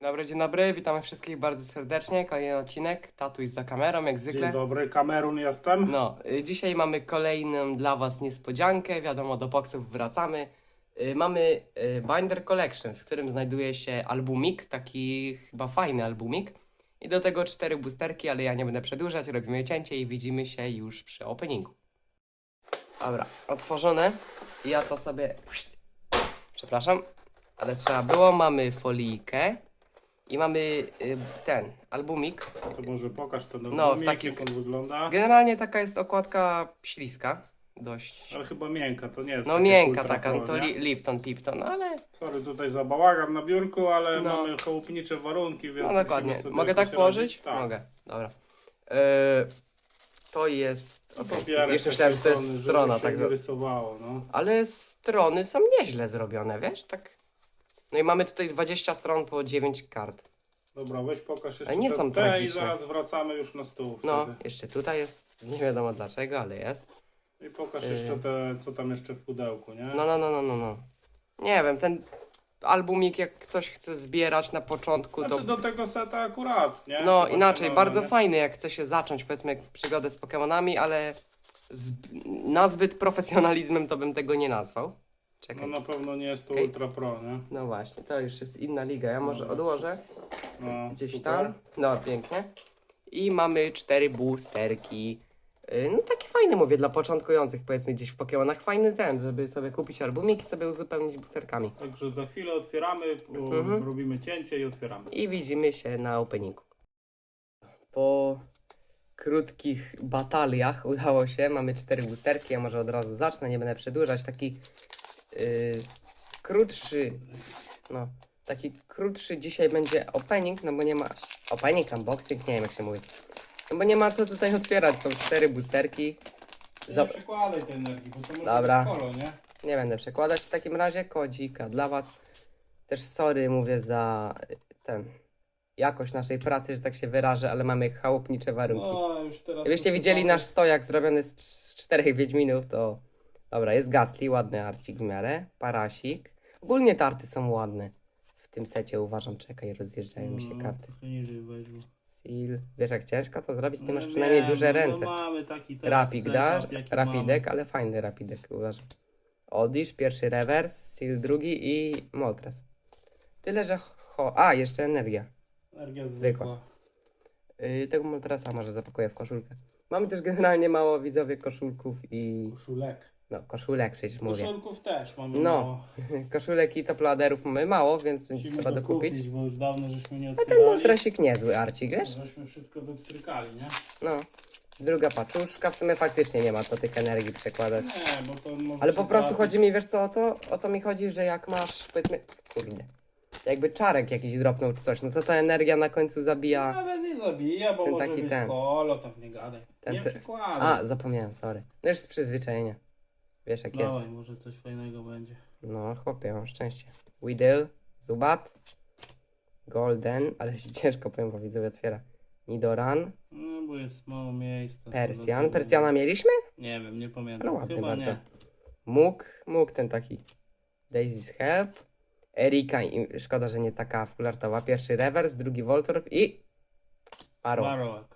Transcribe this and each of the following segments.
Dobry, dzień dobry, witamy wszystkich bardzo serdecznie. Kolejny odcinek, tatuś za kamerą, jak zwykle. Dzień dobry, Kamerun jestem. No, y, dzisiaj mamy kolejną dla Was niespodziankę. Wiadomo, do boksów wracamy. Y, Mamy y, Binder Collection, w którym znajduje się albumik, taki chyba fajny albumik. I do tego cztery boosterki, ale ja nie będę przedłużać, robimy cięcie i widzimy się już przy openingu. Dobra, otworzone. Ja to sobie. Przepraszam, ale trzeba było. Mamy folijkę i mamy y, ten albumik. To może pokaż ten No, no, w jak takich- on wygląda. Generalnie taka jest okładka śliska. Dość. Ale chyba miękka, to nie jest No miękka taka, no to li, Lipton, Pipton, ale Sorry tutaj za bałagan na biurku, ale No. mamy chałupnicze warunki, więc no dokładnie. Mogę tak położyć? Tak. Mogę, dobra. E, to jest. No, okej, papierek Jeszcze taki myślałem, że to jest strona, tak. się że- rysowało, no. Ale strony są nieźle zrobione, wiesz? Tak. No i mamy tutaj 20 stron po 9 kart. Dobra, weź pokaż jeszcze Ale nie te, są te i tragiczne. zaraz wracamy już na stół No, wtedy. jeszcze tutaj jest. Nie wiadomo dlaczego, ale jest. I pokaż Yy. jeszcze te, co tam jeszcze w pudełku, nie? No, no, no, no, no. no. Nie wiem, ten albumik, jak ktoś chce zbierać na początku, to. Znaczy do tego seta akurat, nie? No Właśnie inaczej, bardzo nie? fajny, jak chce się zacząć, powiedzmy, przygodę z Pokemonami, ale z, nazbyt profesjonalizmem to bym tego nie nazwał. No Czekaj. na pewno nie jest to Okej. ultra pro, nie? No właśnie, to już jest inna liga. Ja może Dobra. odłożę No, gdzieś super. tam. No, pięknie. I mamy cztery boosterki. Yy, No taki fajny, mówię, dla początkujących, powiedzmy, gdzieś w Pokemonach. Fajny ten, żeby sobie kupić albumik i sobie uzupełnić boosterkami. Także za chwilę otwieramy, Mhm. robimy cięcie i otwieramy. I widzimy się na openingu. Po krótkich bataliach udało się. Mamy cztery boosterki. Ja może od razu zacznę, nie będę przedłużać. Taki yy, krótszy, no, taki krótszy dzisiaj będzie opening, no bo nie ma. Opening, unboxing, nie wiem jak się mówi. No bo nie ma co tutaj otwierać. Są cztery boosterki. Za- Nie przekładaj tej energii, bo to może Dobra. być kolo, nie? Nie będę przekładać w takim razie kodzika dla Was. Też sorry mówię za y, ten jakość naszej pracy, że tak się wyrażę, ale mamy chałupnicze warunki. No, już teraz Gdybyście widzieli nasz stojak zrobiony z, z czterech Wiedźminów, to dobra, jest Gastly, ładny arcik w miarę, parasik. Ogólnie tarty są ładne. W tym secie uważam, czekaj, rozjeżdżają mi się No, karty. Seal. Wiesz jak ciężko to zrobić? Ty No masz przynajmniej wiem, duże no, ręce. No mamy taki dash, jaki rapidek, ale fajny rapidek uważam. Odish, pierwszy rewers, Seal drugi i Moltres. Tyle, że ho... A, jeszcze energia. Energia zwykła. zwykła. Yy, tego Moltresa może zapakuję w koszulkę. Mamy też generalnie mało widzowie koszulków i... Koszulek. No, koszulek przecież mówię. Koszulków też mamy No, mało. Koszulek i topladerów mamy mało, więc będzie Musimy trzeba to dokupić. kupić, bo już dawno żeśmy nie A ten otwierali. Moltresik niezły, Arcik, wiesz? Żeśmy wszystko wypstrykali, nie? No. Druga paczuszka, w sumie faktycznie nie ma co tych energii przekładać. Nie, bo to może Ale się po prostu trafić. chodzi mi, wiesz co, o to? O to mi chodzi, że jak masz, powiedzmy, kurde, jakby czarek jakiś dropnął czy coś, no to ta energia na końcu zabija. Ale nie zabija, bo Ten może taki być ten. kolo, tam nie gadaj. Ten nie ty- przekładaj. A, zapomniałem, sorry. No już z przyzwyczajenia. Wiesz jak jest. Dawaj, może coś fajnego będzie. No, chłopie, mam szczęście. Weedle, Zubat, Golden, ale się ciężko powiem, bo widzowie otwiera. Nidoran, No, bo jest mało miejsca. Persjan. Persjana mieliśmy? Nie wiem, nie pamiętam. Ale ładny Chyba bardzo. nie. Mógł, mógł ten taki. Daisy's Help. Erika, i szkoda, że nie taka fulartowa. Pierwszy rewers, drugi Voltorb i... Paro. Marowak.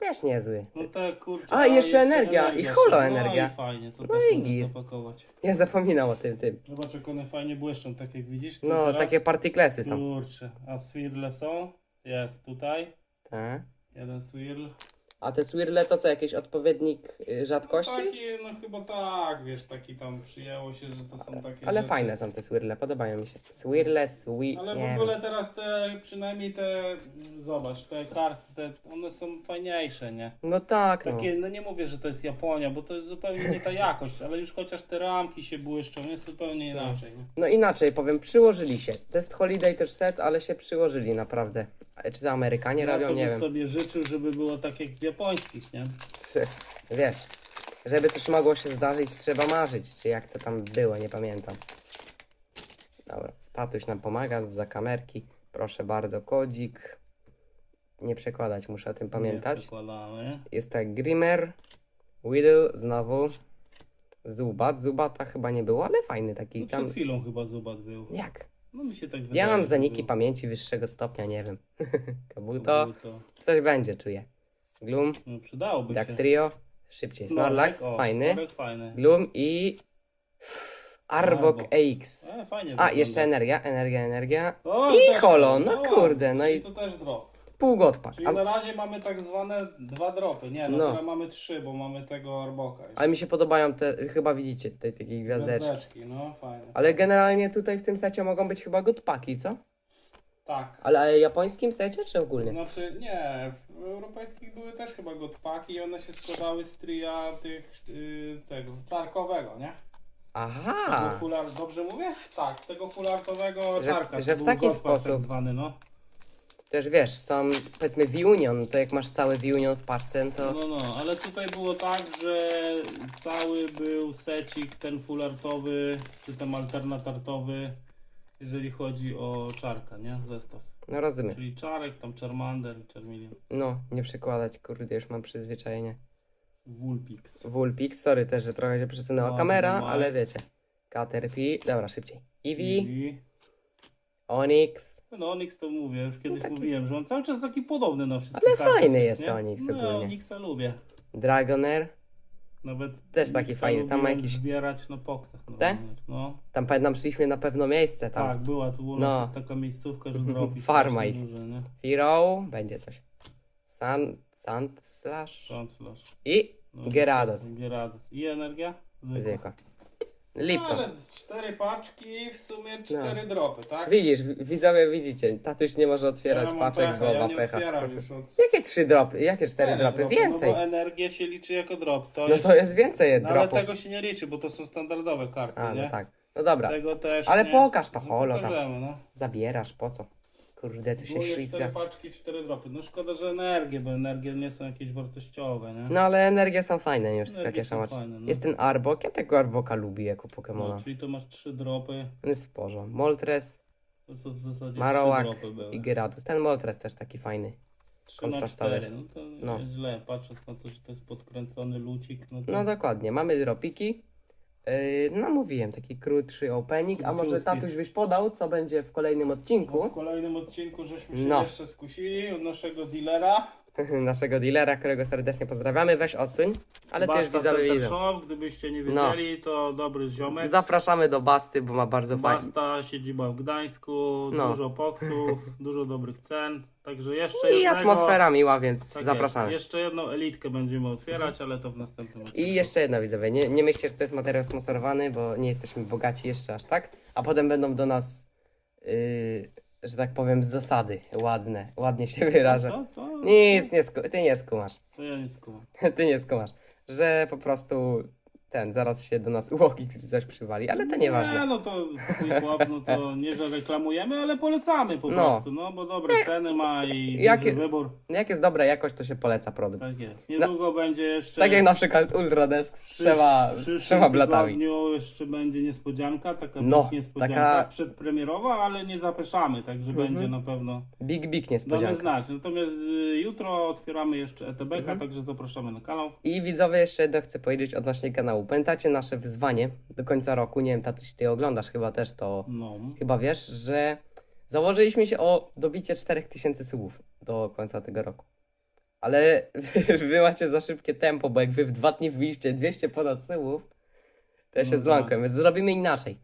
Też niezły. No tak, kurczę. A, jeszcze energia, i holo się- energia. No i fajnie, to No też i można git. zapakować. Ja zapominał o tym, tym. Zobacz, jak one fajnie błyszczą, tak jak widzisz. tu No, teraz. takie partyklesy są. Kurczę, a swirle są? Jest tutaj. Tak. Jeden swirl. A te swirle to co, jakiś odpowiednik y, No rzadkości? taki, no chyba tak, wiesz, taki tam przyjęło się, że to są takie Ale rzeczy. fajne są te swirle, podobają mi się. Swirle, swi... Ale nie w ogóle wiem. teraz te, przynajmniej te, mm, zobacz, te karty, te, one są fajniejsze, nie? No tak, no. Takie, no nie mówię, że to jest Japonia, bo to jest zupełnie nie ta jakość, ale już chociaż te ramki się błyszczą, jest zupełnie No. inaczej. Nie? No inaczej powiem, przyłożyli się. To jest Holiday też set, ale się przyłożyli naprawdę. Ale Czy to Amerykanie Ja robią, to nie bym wiem. sobie życzył, żeby było tak jak w japońskich, nie? Wiesz, żeby coś mogło się zdarzyć, trzeba marzyć, czy jak to tam było, nie pamiętam. Dobra, tatuś nam pomaga za kamerki. Proszę bardzo, kodzik. Nie przekładać, muszę o tym Nie pamiętać. przekładamy. Jest tak Grimmer, Whittle, znowu. Zubat, Zubata chyba nie było, ale fajny taki. No tam przed chwilą chyba Zubat był. Jak? No mi się tak wydaje. Ja mam że zaniki pamięci wyższego stopnia, nie wiem. To Kabuto, było to. coś będzie, czuję. Gloom, No, przydałoby Dark się. Trio, szybciej Snorlax, o, fajny. Snorlax fajny. Gloom i Arbok Arbok. AX. E, fajnie A, wygląda. jeszcze energia, energia, energia. O, I też- holo, no kurde, no czyli i- to też drop. Półgodpak. Czyli A, na razie mamy tak zwane dwa dropy. Nie, no, No. teraz mamy trzy, bo mamy tego Arboka. jeszcze. ale mi się podobają te, chyba widzicie tutaj takie gwiazdeczki. Gwiazdeczki, no fajne. Ale generalnie tutaj w tym secie mogą być chyba godpaki, co? Tak. Ale japońskim secie czy ogólnie? Znaczy nie, w europejskich były też chyba godpaki i one się składały z tria tych, yy, tego, czarkowego, nie? Tego Aha! fular, dobrze mówię? Tak, tego fulartowego Że- czarka. że to w był taki godpak sposób. Tak zwany, no. Też wiesz, są powiedzmy V-Union, to jak masz cały V-Union w parce, no to... No, no, ale tutaj było tak, że cały był secik ten fulartowy, czy ten alternatartowy, jeżeli chodzi o czarka, nie? Zestaw. No rozumiem. Czyli czarek, tam Charmander i Charmeleon. No, nie przekładać, kurde, już mam przyzwyczajenie. Vulpix. Vulpix, sorry też, że trochę się przesunęła No, kamera, no, ale wiecie. Caterpie, dobra, szybciej. Eevee, I... Onyx, No Onyx to mówię, już kiedyś taki- mówiłem, że on cały czas taki podobny na wszystkich Ale kartach fajny jest nie? Onyx No, ogólnie. Onyxa lubię. Dragonair, Nawet Też taki fajny, tam ma lubiłem jakiś- zbierać na poksach. Tak? normalnie. No, tam pamiętam szliśmy na pewno miejsce tam. tak, była tu u No. jest taka miejscówka, że dropi Farma ich. duże, nie? Hero, będzie coś. Sun, Sand Slash i No, Gyarados. Gyarados. I energia? Zwykła. zwykła. No, Lipton. ale cztery paczki, w sumie cztery dropy, tak? Widzisz, wi- widzowie widzicie, tatuś nie może otwierać ja mam paczek, pecha, bo ja ma nie pecha. otwieram już od Jakie trzy dropy? Jakie cztery dropy? Więcej. No bo energia się liczy jako drop. To No jest... to jest więcej no, ale dropów. tego się nie liczy, bo to są standardowe karty, A, nie? no tak. No dobra, Tego też Ale nie. pokaż to No, holo tam. pokażemy, no. zabierasz, po co? Kurde, tu się ślizga. cztery paczki, cztery dropy. No szkoda, że energie, bo energie nie są jakieś wartościowe, nie? No ale energie są fajne, nie wszystko Energie takie są szamacz. fajne, no. Jest ten Arbok, ja tego Arboka lubię jako Pokemona. No, czyli to masz trzy dropy, On jest w porządku. Moltres to są w zasadzie Marowak trzy dropy były. i Gyarados. Ten Moltres też taki fajny. Trzy na kontrastowy. cztery, no to No. nie źle, patrząc na to, że to jest podkręcony lucik, no to... No dokładnie, mamy dropiki. Yy, no mówiłem, taki krótszy opening, a może tatuś byś podał, co będzie w kolejnym No, odcinku w kolejnym odcinku żeśmy się No. jeszcze skusili od naszego dealera. naszego dealera, którego serdecznie pozdrawiamy. Weź odsuń, ale też Basta widzowie Center widzą. Shop, gdybyście nie No. wiedzieli, to dobry ziomek. Zapraszamy do Basty, bo ma bardzo fajnie. Basta, siedziba w Gdańsku, No. dużo poksów, dużo dobrych cen. Także jeszcze I jednego... atmosfera miła, więc Tak zapraszamy. Jest. Jeszcze jedną elitkę będziemy otwierać, ale to w następnym odcinku. I jeszcze jedna widzowie, nie, nie myślcie, że to jest materiał sponsorowany, bo nie jesteśmy bogaci jeszcze aż tak, a potem będą do nas, yy, że tak powiem, zasady ładne, ładnie się wyrażę. Co? Co? Nic, nie sku- ty nie skumasz, To ja nic kumam. ty nie skumasz, że po prostu ten, zaraz się do nas ułogi coś przywali, ale to Nie, nieważne. no to twój chłop, no to nie, że reklamujemy, ale polecamy po No. prostu, no bo dobre ceny ma i duży wybór. Jak jest dobra jakość, to się poleca produkt. Tak jest. Niedługo będzie jeszcze... Tak jak na przykład Ultradesk z przysz- trzema, z trzema blatami. tygodniu jeszcze będzie niespodzianka, taka No, niespodzianka taka- przedpremierowa, ale nie zapraszamy, także Mhm. będzie na pewno Big, big damy niespodzianka. znać. Natomiast y, jutro otwieramy jeszcze ETB, Mhm. także zapraszamy na kanał. I widzowie, jeszcze jedno chcę powiedzieć odnośnie kanału. Pamiętacie nasze wyzwanie do końca roku? Nie wiem, tatuś, ty oglądasz chyba też to, No. chyba wiesz, że założyliśmy się o dobicie 4000 subów do końca tego roku. Ale wy macie za szybkie tempo, bo jak wy w dwa dni wbiliście 200 ponad subów, to ja się No zląkłem, więc zrobimy inaczej.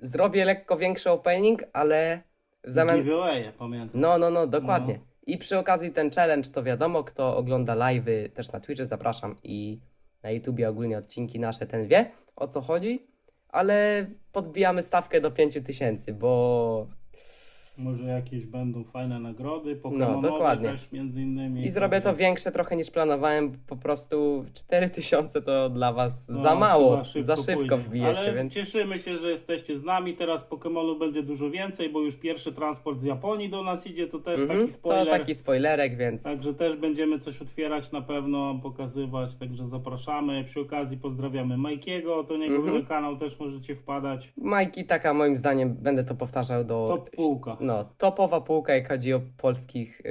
Zrobię lekko większy opening, ale w zamian... Giveawaye, pamiętam. No, no, no, dokładnie. No. I przy okazji ten challenge to wiadomo, kto ogląda live'y też na Twitchu, zapraszam i na YouTubie ogólnie odcinki nasze, ten wie o co chodzi, ale podbijamy stawkę do 5000, bo Może jakieś będą fajne nagrody, Pokemonowe No, dokładnie. też między innymi. i zrobię to większe trochę niż planowałem, po prostu 4000 to dla was No, za mało, chyba za szybko pójdzie. wbijecie, Ale więc cieszymy się, że jesteście z nami. Teraz Pokemonów będzie dużo więcej, bo już pierwszy transport z Japonii do nas idzie. To też Mhm, taki spoiler. to taki spoilerek, więc Także też będziemy coś otwierać na pewno, pokazywać, także zapraszamy. Przy okazji pozdrawiamy Majkiego, to niego Mhm. mhm. kanał też możecie wpadać. Majki taka moim zdaniem, będę to powtarzał do... Top półka. No, topowa półka, jak chodzi o polskich...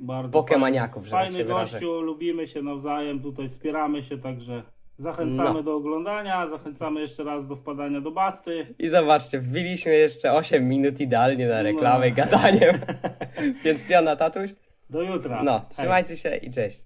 Bardzo Pokemaniaków, że tak fajny, się fajny wyrażę. gościu, lubimy się nawzajem, tutaj wspieramy się, także Zachęcamy No. do oglądania, zachęcamy jeszcze raz do wpadania do Basty. I zobaczcie, wbiliśmy jeszcze 8 minut idealnie na reklamę No. gadaniem. Więc piana tatuś. Do jutra. No, Hej. trzymajcie się i cześć.